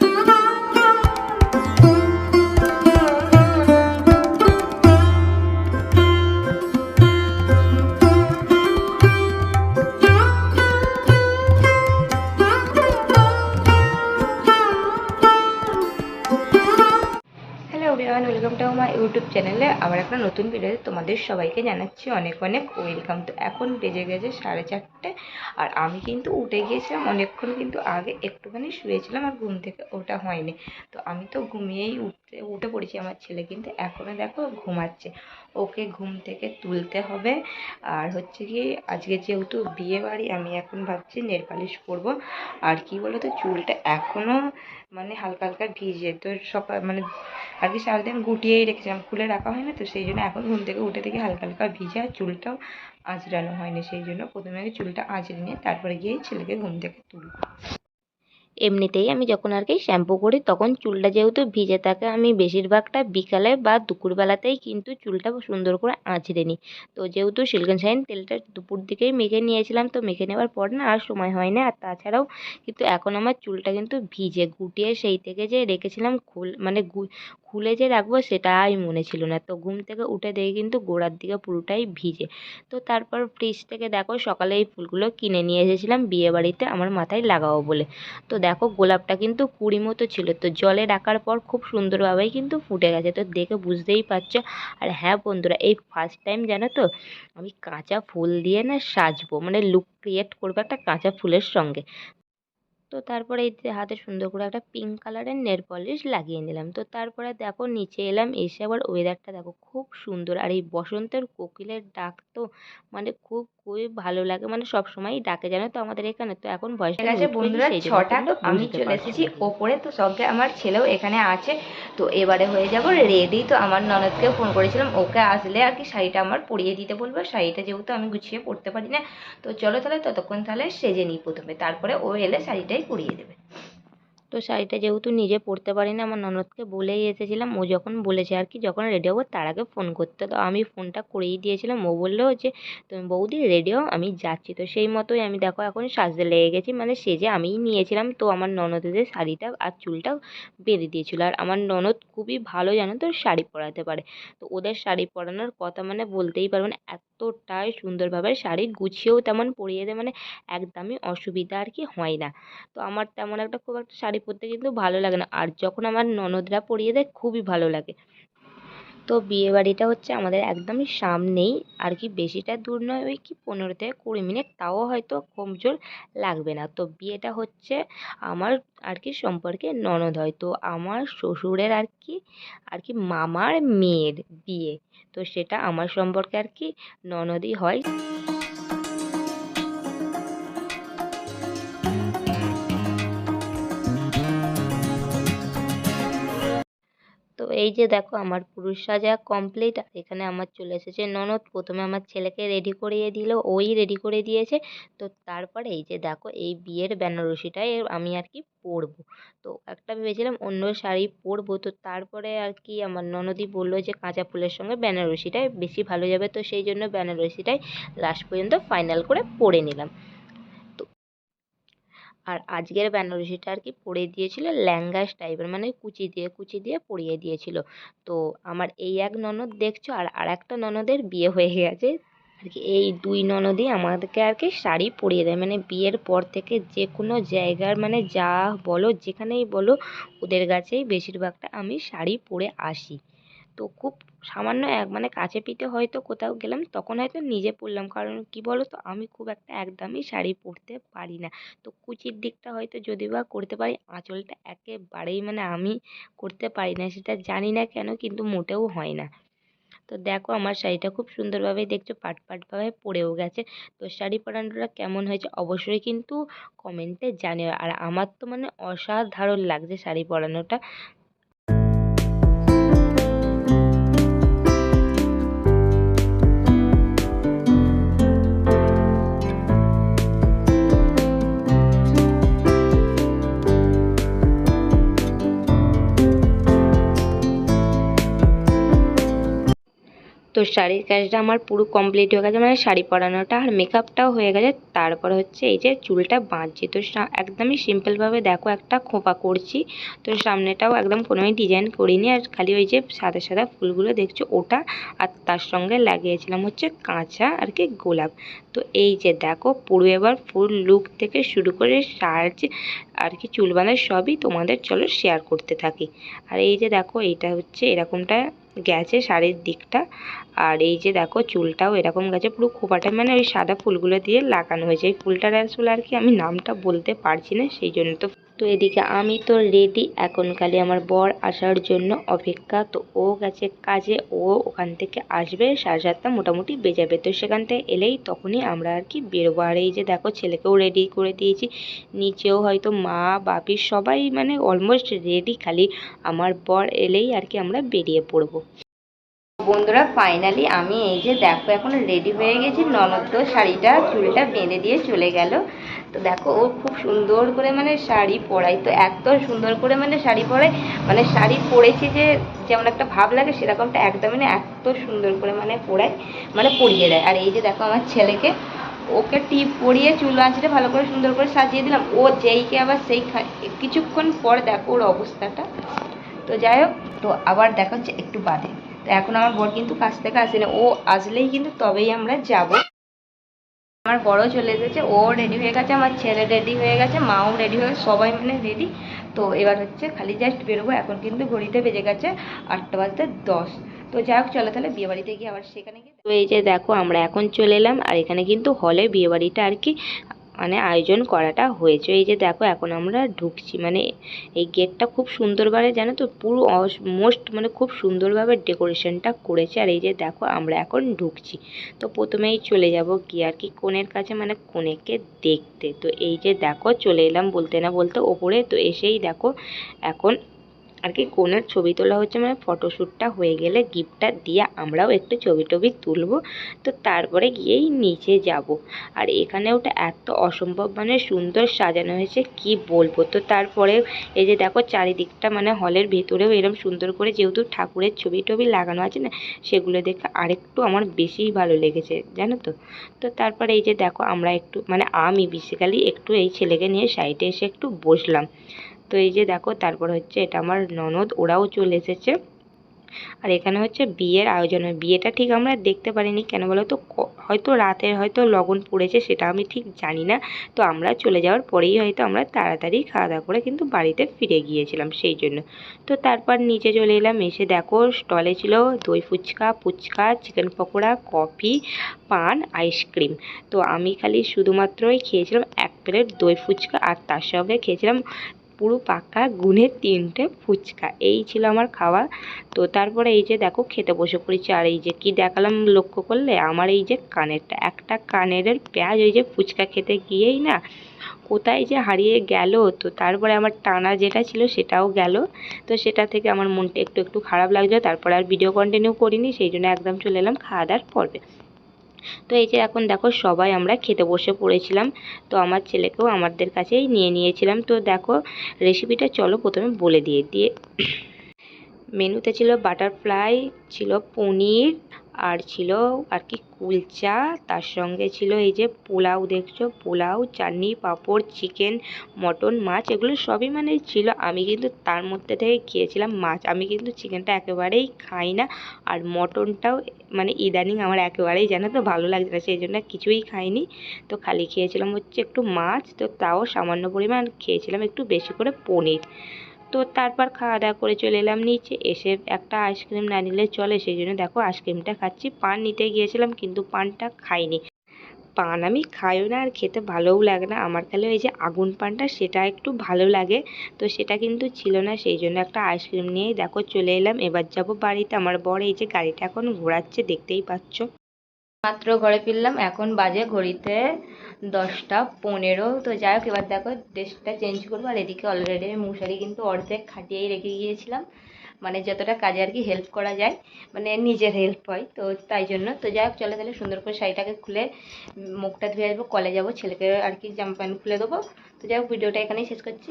Hello everyone welcome to আমার YouTube চ্যানেলে আবার একটা নতুন ভিডিও তোমাদের সবাইকে জানাচ্ছি অনেক অনেক ওয়েলকাম তো এখন বেজে গেছে সাড়ে চারটে। আর আমি কিন্তু উঠে গিয়েছিলাম, অনেকক্ষণ কিন্তু আগে একটুখানি শুয়েছিলাম আর ঘুম থেকে ওটা হয়নি। তো আমি তো ঘুমিয়েই উঠতে উঠে পড়েছি আমার ছেলে, কিন্তু এখনও দেখো ঘুমাচ্ছে। ওকে ঘুম থেকে তুলতে হবে। আর হচ্ছে কি, আজকে যেহেতু বিয়ে বাড়ি, আমি এখন ভাবছি নেল পালিশ করব। আর কি বলো তো চুলটা এখনও মানে হালকা হালকা ভিজে। তো সকাল মানে আর কি সারাদিন গুটিয়েই রেখেছিলাম। খুলে রাখা হয় না তো, সেই জন্য এখন ঘুম থেকে উঠে থেকে হালকা হালকা ভিজে আর চুলটাও আঁচড়ানো হয়নি। সেই জন্য প্রথমে আগে চুলটা আঁচড়ে নিয়ে তারপরে গিয়ে ছেলেকে ঘুম থেকে তুলবো। এমনিতেই আমি যখন আর কি শ্যাম্পু করি, তখন চুলটা যেহেতু ভিজে থাকে, আমি বেশিরভাগটা বিকালে বা দুপুরবেলাতেই কিন্তু চুলটা সুন্দর করে আঁচড়ে নিই। তো যেহেতু সিল্কন শাইন তেলটা দুপুর দিকেই মেখে নিয়েছিলাম, তো মেখে নেওয়ার পর না আর সময় হয় না। আর তাছাড়াও কিন্তু এখন আমার চুলটা কিন্তু ভিজে, গুটিয়ে সেই থেকে যে রেখেছিলাম খোল মানে খুলে যে রাখব সেটাই মনে ছিল না। তো ঘুম থেকে উঠে দেখি কিন্তু গোড়ার দিকে পুরোটাই ভিজে। তো তারপর ফ্রিজ থেকে দেখো সকালে এই ফুলগুলো কিনে নিয়ে এসেছিলাম বিয়েবাড়িতে আমার মাথায় লাগাবো বলে। তো দেখো গোলাপটা কিন্তু কুড়ি মতো ছিল। তো জলে রাখার পর খুব সুন্দরভাবেই কিন্তু ফুটে গেছে। তো দেখে বুঝতেই পারছ। আর হ্যাঁ বন্ধুরা, এই ফার্স্ট টাইম জানো তো, আমি কাঁচা ফুল দিয়ে না সাজবো। মানে লুক ক্রিয়েট করব একটা কাঁচা ফুলের সঙ্গে। তো তারপরে এই হাতে সুন্দর করে একটা পিঙ্ক কালারের নেল পলিশ লাগিয়ে নিলাম। তো তারপরে দেখো নিচে এলাম, এসে আবার ওয়েদারটা দেখো খুব সুন্দর। আর এই বসন্তের কোকিলের ডাক তো মানে খুব খুবই ভালো লাগে। মানে সব সময় ডাকে জানো তো আমাদের এখানে। তো এখন বয়স গেছে বন্ধুরা ছটা তো আমি চলে এসেছি ওপরে। তো সঙ্গে আমার ছেলেও এখানে আছে। তো এবারে হয়ে যাব রেডি তো আমার ননদকে ফোন করেছিলাম ওকে আসলে আর কি শাড়িটা আমার পরিয়ে দিতে বলব। শাড়িটা যেহেতু আমি গুছিয়ে পরতে পারি না তো চলো তাহলে ততক্ষণ তাহলে সেজে নিই প্রথমে। তারপরে ও এলে শাড়িটাই পরিয়ে দেবে। তো শাড়িটা যেহেতু নিজে পরতে পারি না, আমার ননদকে বলেই এসেছিলাম। ও যখন বলেছে আর কি, যখন রেডি হব তার আগে ফোন করতে। তো আমি ফোনটা করেই দিয়েছিলাম। ও বলল যে, তুমি বৌদি রেডি হও, আমি যাচ্ছি। তো সেই মতোই আমি দেখো এখন সাজতে লেগে গেছি। মানে সেজে আমিই নিয়েছিলাম। তো আমার ননদের শাড়িটা আর চুলটা বেঁধে দিয়েছিলো। আর আমার ননদ খুবই ভালো জানো তো, শাড়ি পরাতে পারে। তো ওদের শাড়ি পরানোর কথা মানে বলতেই পারব না, এতটাই সুন্দরভাবে শাড়ি গুছিয়েও তেমন পরিয়ে দেয় মানে একদমই অসুবিধা আর কি হয় না। তো আমার তেমন একটা খুব একটা শাড়ি পরতে কিন্তু ভালো লাগে না। আর যখন আমার ননদরা পরিয়ে দেয়, খুবই ভালো লাগে। তো বিয়েবাড়িটা হচ্ছে আমাদের একদমই সামনেই। আর কি বেশিটা দূর নয়, ওই কি পনেরো থেকে কুড়ি মিনিট। তাও হয়তো কম জোর লাগবে না। তো বিয়েটা হচ্ছে আমার আর কি সম্পর্কে ননদ হয়। তো আমার শ্বশুরের আর কি আর কি মামার মেয়ের বিয়ে। তো সেটা আমার সম্পর্কে আর কি ননদই হয়। তো এই যে দেখো আমার পুরুষ সাজা কমপ্লিট আর এখানে আমার চলে এসেছে ননদ। প্রথমে আমার ছেলেকে রেডি করিয়ে দিল, ওই রেডি করে দিয়েছে। তো তারপরে এই যে দেখো, এই বিয়ের বেনারসিটাই আমি আর কি পরবো। তো একটা ভেবেছিলাম অন্য শাড়ি পরবো। তো তারপরে আর কি আমার ননদই বলল যে, কাঁচা ফুলের সঙ্গে বেনারসিটাই বেশি ভালো যাবে। তো সেই জন্য বেনারসিটাই লাস্ট পর্যন্ত ফাইনাল করে পরে নিলাম। আর আজকের বেনারসিটা আর কি পরিয়ে দিয়েছিল ল্যাঙ্গা টাইপের মানে কুচি দিয়ে কুচি দিয়ে পরিয়ে দিয়েছিল। তো আমার এই এক ননদ দেখছ আর আর একটা ননদের বিয়ে হয়ে গেছে। আর কি এই দুই ননদই আমাদেরকে আর কি শাড়ি পরিয়ে দেয়। মানে বিয়ের পর থেকে যে কোনো জায়গার মানে যা বলো, যেখানেই বলো, ওদের কাছেই বেশিরভাগটা আমি শাড়ি পরে আসি। তো খুব সামান্য এক মানে কাছে পিঠে হয়তো কোথাও গেলাম, তখন হয়তো নিজে পরলাম। কারণ কি বলো তো আমি খুব একটা একদমই শাড়ি পরতে পারি না। তো কুচির দিকটা হয়তো যদি বা করতে পারি, আঁচলটা একেবারেই মানে আমি করতে পারি না, সেটা জানি না কেন, কিন্তু মোটেও হয় না। তো দেখো, আমার শাড়িটা খুব সুন্দরভাবে দেখছ, পাট পাটভাবে পরেও গেছে। তো শাড়ি পরানোটা কেমন হয়েছে অবশ্যই কিন্তু কমেন্টে জানিও। আর আমার তো মানে অসাধারণ লাগছে শাড়ি পরানোটা। তো শাড়ির কাজটা আমার পুরো কমপ্লিট হয়ে গেছে মানে শাড়ি পরানোটা আর মেকআপটাও হয়ে গেছে। তারপর হচ্ছে এই যে চুলটা বাঁধছি, তো একদমই সিম্পলভাবে দেখো একটা খোঁপা করছি, তো সামনেটাও একদম কোনোই ডিজাইন করিনি, আর খালি ওই যে সাদা সাদা ফুলগুলো দেখছ, ওটা আর তার সঙ্গে লাগিয়েছিলাম হচ্ছে কাঁচা আর কি গোলাপ। তো এই যে দেখো, পুরো এবার ফুল লুক থেকে শুরু করে সাজ আর কি চুল বাঁধা সবই তোমাদের চলো শেয়ার করতে থাকি। আর এই যে দেখো, এইটা হচ্ছে এরকমটা গেছে শাড়ির দিকটা আর এই যে দেখো, চুলটাও এরকম গেছে, পুরো খোপাটা মানে ওই সাদা ফুলগুলো দিয়ে লাগানো হয়েছে। এই ফুলটার আসলে আর কি আমি নামটা বলতে পারছি না, সেই জন্য তো তো এদিকে আমি তো রেডি এখন খালি আমার বর আসার জন্য অপেক্ষা। তো ও গেছে কাজে, ও ওখান থেকে আসবে, সাড়ে সাতটা মোটামুটি বেজাবে। তো সেখান থেকে এলেই তখনই আমরা আর কি বেরোবো। আর এই যে দেখো, ছেলেকেও রেডি করে দিয়েছি। নিচেও হয়তো মা, বাপি সবাই মানে অলমোস্ট রেডি খালি আমার বর এলেই আর কি আমরা বেরিয়ে পড়ব। বন্ধুরা ফাইনালি আমি এই যে দেখো, এখন রেডি হয়ে গেছি। ননদ তো শাড়িটা, চুলটা বেঁধে দিয়ে চলে গেল। তো দেখো, ও খুব সুন্দর করে মানে শাড়ি পরাই তো এত সুন্দর করে মানে শাড়ি পরাই মানে শাড়ি পরেছি যে যেমন একটা ভাব লাগে, সেরকমটা একদমই না, এত সুন্দর করে মানে পরাই মানে পরিয়ে দেয়। আর এই যে দেখো আমার ছেলেকে, ওকে টিপ পরিয়ে চুল আঁচড়ে ভালো করে সুন্দর করে সাজিয়ে দিলাম। ও যেইকে আবার সেই কিছুক্ষণ পর দেখো ওর অবস্থাটা। তো যাই হোক, তো আবার দেখা হচ্ছে একটু বাদে। এখন আমার বর কিন্তু কাছ থেকে আসেনি। ও আসলেই কিন্তু তবেই আমরা যাব। আমার বড় চলে এসেছে, ও রেডি হয়ে গেছে, আমার ছেলে রেডি হয়ে গেছে, মাও রেডি হয়ে সবাই মানে রেডি তো এবার হচ্ছে খালি জাস্ট বেরোবো, এখন কিন্তু ঘড়িতে বেজে গেছে আটটা বাজতে দশ। তো যাই হোক, চলো তাহলে বিয়ে বাড়িতে গিয়ে আবার সেখানে গিয়ে তো এই যে দেখো, আমরা এখন চলে এলাম, আর এখানে কিন্তু হলে বিয়ে বাড়িটা আর কি মানে আয়োজন করাটা হয়েছে। এই যে দেখো, এখন আমরা ঢুকছি। মানে এই গেটটা খুব সুন্দরভাবে জানো তো, পুরো মোস্ট মানে খুব সুন্দরভাবে ডেকোরেশনটা করেছে। আর এই যে দেখো, আমরা এখন ঢুকছি। তো প্রথমেই চলে যাব গিয়ে আর কি কনের কাছে মানে কনেকে দেখতে। তো এই যে দেখো, চলে এলাম বলতে না বলতে ওপরে। তো এসেই দেখো, এখন আর কি কনের ছবি তোলা হচ্ছে মানে ফটোশ্যুটটা হয়ে গেলে গিফটটা দিয়ে আমরাও একটু ছবি টবি তুলবো। তো তারপরে গিয়েই নিচে যাব। আর এখানে ওটা এত অসম্ভব মানে সুন্দর সাজানো হয়েছে, কি বলব? তো তারপরে এই যে দেখো চারিদিকটা মানে হলের ভেতরেও এরকম সুন্দর করে যেহেতু ঠাকুরের ছবি টবি লাগানো আছে না, সেগুলো দেখে আরেকটু আমার বেশিই ভালো লেগেছে, জানো তো? তো তারপরে এই যে দেখো আমরা একটু মানে আমি বেসিক্যালি একটু এই ছেলেকে নিয়ে সাইডে এসে একটু বসলাম। তো এই যে দেখো, তারপর হচ্ছে এটা আমার ননদ, ওরাও চলে এসেছে। আর এখানে হচ্ছে বিয়ের আয়োজন হয়। বিয়েটা ঠিক আমরা দেখতে পারিনি কেন বলো তো? হয়তো রাতের হয়তো লগন পড়েছে সেটা আমি ঠিক জানি না। তো আমরা চলে যাওয়ার পরেই হয়তো আমরা তাড়াতাড়ি খাওয়া দাওয়া করে কিন্তু বাড়িতে ফিরে গিয়েছিলাম সেই জন্য। তো তারপর নিচে চলে এলাম, এসে দেখো স্টলে ছিল দই phuchka phuchka chicken pakora, coffee, paan, ice cream. তো আমি খালি শুধুমাত্রই খেয়েছিলাম এক প্লেট দই ফুচকা আর তার সঙ্গে খেয়েছিলাম পুরো পাকা গুনে তিনটে ফুচকা। এই ছিল আমার খাওয়া। তো তারপরে এই যে দেখো, খেতে বসে পড়েছি। আর এই যে কি দেখালাম লক্ষ্য করলে, আমার এই যে কানেরটা। একটা কানের পেঁয়াজ ওই যে ফুচকা খেতে গিয়েই না কোথায় যে হারিয়ে গেল। তো তারপরে আমার টানা যেটা ছিল সেটাও গেল। তো সেটা থেকে আমার মনটা একটু একটু খারাপ লাগছে তারপরে আর ভিডিও কন্টিনিউ করিনি। সেই জন্য একদম চলে এলাম খাওয়া দাওয়ার পর্বে। তো এই যে এখন দেখো সবাই আমরা খেতে বসে পড়েছিলাম, তো আমার ছেলেকেও আমাদের কাছেই নিয়ে নিয়েছিলাম। তো দেখো রেসিপিটা চলো প্রথমে বলে দিয়ে দিয়ে মেনুতে ছিল বাটারফ্লাই ছিল পনির আর ছিল আর কি কুলচা, তার সঙ্গে ছিল এই যে পোলাও দেখছ? পোলাও, চাটনি, পাঁপড়, চিকেন, মটন, মাছ, এগুলো সবই মানে ছিল। আমি কিন্তু তার মধ্যে থেকে খেয়েছিলাম মাছ। আমি কিন্তু চিকেনটা একেবারেই খাই না। আর মটনটাও মানে ইদানিং আমার একেবারেই জানো তো ভালো লাগছে না, সেই জন্য কিছুই খাইনি। তো খালি খেয়েছিলাম হচ্ছে একটু মাছ, তো তাও সামান্য পরিমাণ খেয়েছিলাম একটু বেশি করে পনির। তো তারপর খাওয়া দাওয়া করে চলে এলাম নিচে। এসে একটা আইসক্রিম না নিলে চলে, সেই জন্য দেখো আইসক্রিমটা খাচ্ছি। পান নিতে গিয়েছিলাম, কিন্তু পানটা খাইনি। পান আমি খাইও না, আর খেতে ভালোও লাগে না। আমার খালি ওই যে আগুন পানটা, সেটা একটু ভালো লাগে। তো সেটা কিন্তু ছিল না, সেই জন্য একটা আইসক্রিম নিয়েই দেখো চলে এলাম। এবার যাব বাড়িতে। আমার বর এই যে গাড়িটা এখন ঘোরাচ্ছে, দেখতেই পাচ্ছ। মাত্র ঘরে ফিরলাম, এখন বাজে ঘড়িতে দশটা, পনেরো। তো যাই হোক, এবার দেখো ড্রেসটা চেঞ্জ করব। আর এদিকে অলরেডি আমি মশারি কিন্তু অর্ধেক খাটিয়েই রেখে গিয়েছিলাম। মানে যতটা কাজে আর কি হেল্প করা যায় মানে নিজের হেল্প হয়, তো তাই জন্য। তো যাই হোক, চলে তাহলে সুন্দর করে শাড়িটাকে খুলে মুখটা ধুয়ে আসব। কলে যাব, ছেলেকে আর কি জামা প্যান্ট খুলে দেবো। তো যাই হোক, ভিডিওটা এখানেই শেষ করছি।